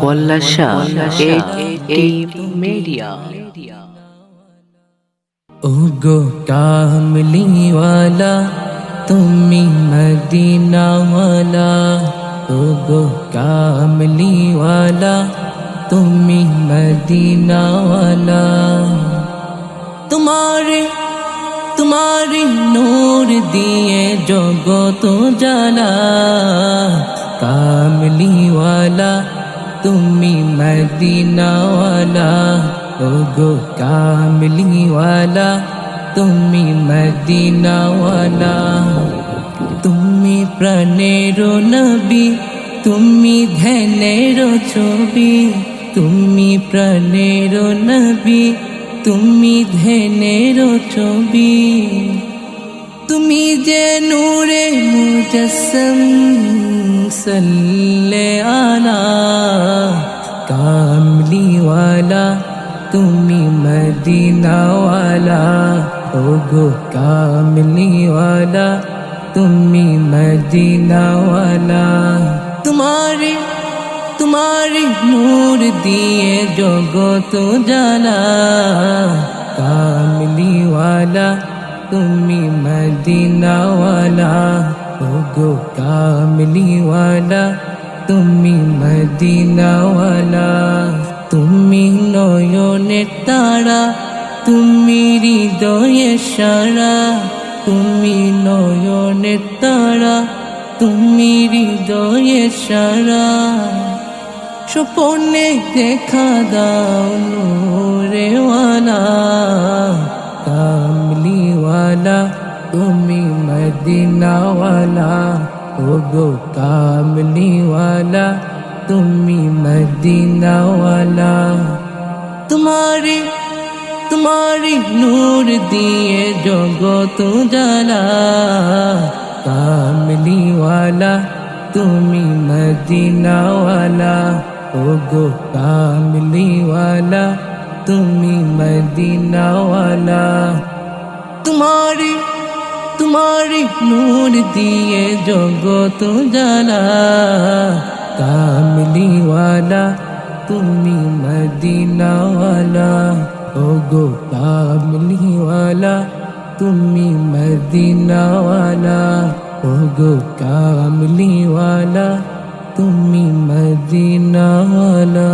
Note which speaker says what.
Speaker 1: কল্লাশা media.
Speaker 2: ওগো কামলিওয়ালা তুমি মদিনাওয়ালা। ওগো কামলিওয়ালা তুমি মদিনাওয়ালা। তোমারে তোমারে নূর দিয়ে জগত জালা কামলিওয়ালা, তুমি মদিনাওয়ালা, ওগো কামলিওয়ালা, তুমি মদিনাওয়ালা। তুমি প্রাণের নবী, তুমি ধ্যানের ছবি, তুমি প্রাণের নবী, তুমি ধ্যানের ছবি। তুমি যে নূরে মুজসম সল্লে আলা কামলিওয়ালা তুমি মদিনাওয়ালা ওগো কামলিওয়ালা তুমি মদিনাওয়ালা তোমারে তোমারে নূর দিয়ে জগত জালা কামলিওয়ালা তুমি মদিনাওয়ালা ওগো কামলিওয়ালা তুমি মদিনাওয়ালা তুমি নয়নের তারা তুমি হৃদয়ে সারা তুমি নয়নের তারা তুমি হৃদয়ে সারা স্বপনে দেখা দাও নূরেওয়ালা কামলিওয়ালা তুমি মদিনাওয়ালা ওগো কামলিওয়ালা তুমি মদিনাওয়ালা তোমারে তোমারি নূর দিয়ে জগত জালা কামলিওয়ালা তুমি মদিনাওয়ালা ওগো কামলিওয়ালা তুমি মদিনাওয়ালা তোমারি তোমারি নূর দিয়ে জগত জালা কামলিওয়ালা, তুমি মদিনাওয়ালা। ওগো কামলিওয়ালা, তুমি মদিনাওয়ালা। ওগো কামলিওয়ালা, তুমি মদিনাওয়ালা।